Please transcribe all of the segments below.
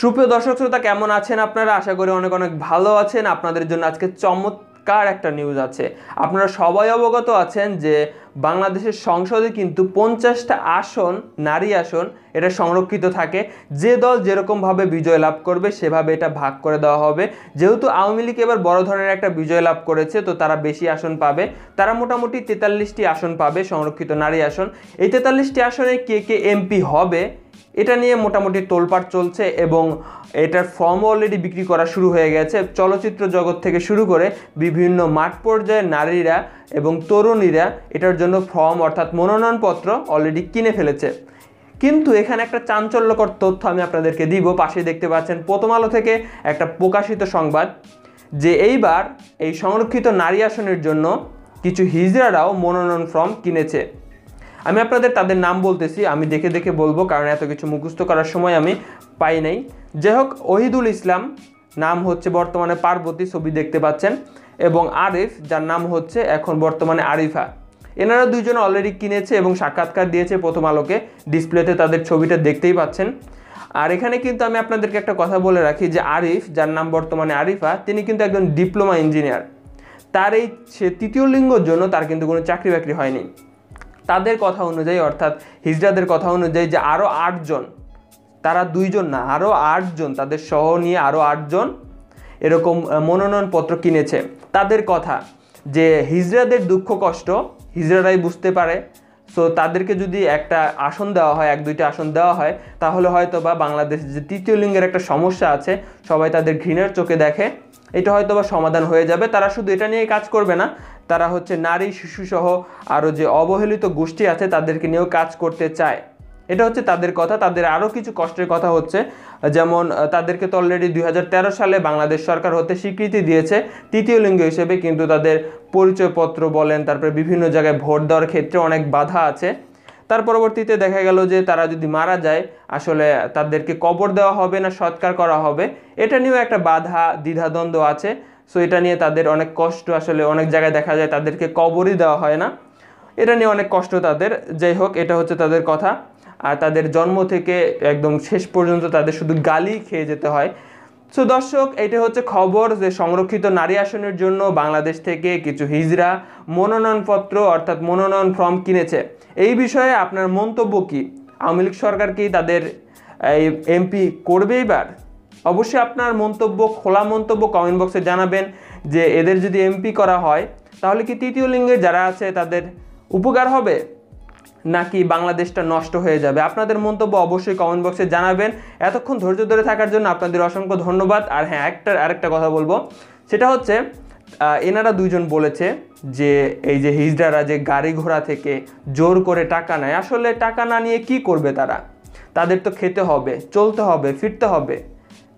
সুপ্রিয় দর্শক শ্রোতা, কেমন আছেন আপনারা? আশা করি অনেক অনেক ভালো আছেন। আপনাদের জন্য আজকে চমৎকার একটা নিউজ আছে। আপনারা সবাই অবগত আছেন যে বাংলাদেশের সংসদে কিন্তু পঞ্চাশটা আসন, নারী আসন, এটা সংরক্ষিত থাকে। যে দল যেরকমভাবে বিজয় লাভ করবে, সেভাবে এটা ভাগ করে দেওয়া হবে। যেহেতু আওয়ামী লীগ এবার বড় ধরনের একটা বিজয় লাভ করেছে, তো তারা বেশি আসন পাবে। তারা মোটামুটি তেতাল্লিশটি আসন পাবে, সংরক্ষিত নারী আসন। এই তেতাল্লিশটি আসনে কে কে এমপি হবে এটা নিয়ে মোটামুটি তোলপাড় চলছে এবং এটার ফর্ম অলরেডি বিক্রি করা শুরু হয়ে গেছে। চলচ্চিত্র জগৎ থেকে শুরু করে বিভিন্ন মাঠ পর্যায়ে নারীরা এবং তরুণীরা এটার জন্য ফর্ম অর্থাৎ মনোনয়নপত্র অলরেডি কিনে ফেলেছে। কিন্তু এখানে একটা চাঞ্চল্যকর তথ্য আমি আপনাদেরকে দিব। পাশে দেখতে পাচ্ছেন প্রথম আলো থেকে একটা প্রকাশিত সংবাদ যে এইবার এই সংরক্ষিত নারী আসনের জন্য কিছু হিজড়ারাও মনোনয়ন ফর্ম কিনেছে। আমি আপনাদের তাদের নাম বলতেছি, আমি দেখে দেখে বলব, কারণ এত কিছু মুখস্থ করার সময় আমি পাই নাই। যাই হোক, ওহিদুল ইসলাম, নাম হচ্ছে বর্তমানে পার্বতী, ছবি দেখতে পাচ্ছেন, এবং আরিফ, যার নাম হচ্ছে এখন বর্তমানে আরিফা। এনারা দুইজন অলরেডি কিনেছে এবং সাক্ষাৎকার দিয়েছে প্রথম আলোকে, ডিসপ্লেতে তাদের ছবিটা দেখতেই পাচ্ছেন। আর এখানে কিন্তু আমি আপনাদেরকে একটা কথা বলে রাখি যে আরিফ, যার নাম বর্তমানে আরিফা, তিনি কিন্তু একজন ডিপ্লোমা ইঞ্জিনিয়ার। তার এই সে তৃতীয় লিঙ্গর জন্য তার কিন্তু কোনো চাকরি বাকরি হয়নি। তাদের কথা অনুযায়ী, অর্থাৎ হিজড়াদের কথা অনুযায়ী যে আরও আটজন, তারা দুইজন না আরও আটজন, তাদের সহ নিয়ে আরও আটজন এরকম মনোনয়নপত্র কিনেছে। তাদের কথা যে হিজড়াদের দুঃখ কষ্ট হিজড়ারাই বুঝতে পারে সো তাদেরকে যদি একটা আসন দেওয়া হয়, এক, দুইটা আসন দেওয়া হয়, তাহলে হয়তো বা বাংলাদেশ যে তৃতীয় লিঙ্গের একটা সমস্যা আছে, সবাই তাদের ঘৃণার চোখে দেখে, এটা হয়তো বা সমাধান হয়ে যাবে। তারা শুধু এটা নিয়ে কাজ করবে না, তারা হচ্ছে নারী, শিশুসহ আরও যে অবহেলিত গোষ্ঠী আছে, তাদেরকে নিয়েও কাজ করতে চায়। এটা হচ্ছে তাদের কথা। তাদের আরও কিছু কষ্টের কথা হচ্ছে। যেমন তাদেরকে তো অলরেডি দু হাজার তেরো সালে বাংলাদেশ সরকার হতে স্বীকৃতি দিয়েছে তৃতীয় লিঙ্গ হিসেবে, কিন্তু তাদের পরিচয়পত্র বলেন, তারপরে বিভিন্ন জায়গায় ভোট দেওয়ার ক্ষেত্রে অনেক বাধা আছে। তার পরবর্তীতে দেখা গেল যে তারা যদি মারা যায়, আসলে তাদেরকে কবর দেওয়া হবে না, সৎকার করা হবে। এটা নিয়েও একটা বাধা, দ্বিধাদ্বন্দ্ব আছে। সো এটা নিয়ে তাদের অনেক কষ্ট, আসলে অনেক জায়গায় দেখা যায় তাদেরকে কবরই দেওয়া হয় না। এটা নিয়ে অনেক কষ্ট তাদের। যাই হোক, এটা হচ্ছে তাদের কথা। আর তাদের জন্ম থেকে একদম শেষ পর্যন্ত তাদের শুধু গালি খেয়ে যেতে হয়। সো দর্শক, এটা হচ্ছে খবর যে সংরক্ষিত নারী আসনের জন্য বাংলাদেশ থেকে কিছু হিজড়া মনোনয়নপত্র অর্থাৎ মনোনয়ন ফর্ম কিনেছে। এই বিষয়ে আপনার মন্তব্য কি? আওয়ামী লীগ সরকার কি তাদের এই এমপি করবে এবার? অবশ্যই আপনার মন্তব্য, খোলা মন্তব্য কমেন্ট বক্সে জানাবেন যে এদের যদি এমপি করা হয়, তাহলে কি তৃতীয় লিঙ্গের যারা আছে তাদের উপকার হবে? নাকি বাংলাদেশটা নষ্ট হয়ে যাবে? আপনাদের মন্তব্য অবশ্যই কমেন্ট বক্সে জানাবেন। এতক্ষণ ধৈর্য ধরে থাকার জন্য আপনাদের অসংখ্য ধন্যবাদ। আর হ্যাঁ একটা আরেকটা কথা বলব। সেটা হচ্ছে এনারা দুইজন বলেছে যে, এই যে হিজড়ারা যে গাড়ি ঘোড়া থেকে জোর করে টাকা নেয়, আসলে টাকা না নিয়ে কি করবে তারা? তাদের তো খেতে হবে, চলতে হবে, ফিরতে হবে।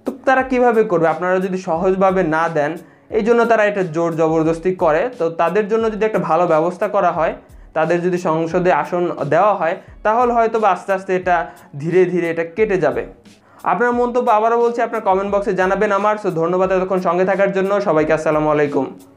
তো তারা কীভাবে করবে? আপনারা যদি সহজভাবে না দেন, এই জন্য তারা এটা জোর জবরদস্তি করে। তো তাদের জন্য যদি একটা ভালো ব্যবস্থা করা হয় তাদের যদি সংসদে আসন দেওয়া হয়, তাহলে হয়তো বা আস্তে আস্তে এটা ধীরে ধীরে এটা কেটে যাবে। আপনার মন্তব্য আবারও বলছি, আপনার কমেন্ট বক্সে জানাবেন আমার। সো ধন্যবাদ এতক্ষণ সঙ্গে থাকার জন্য। সবাইকে আসসালামু আলাইকুম।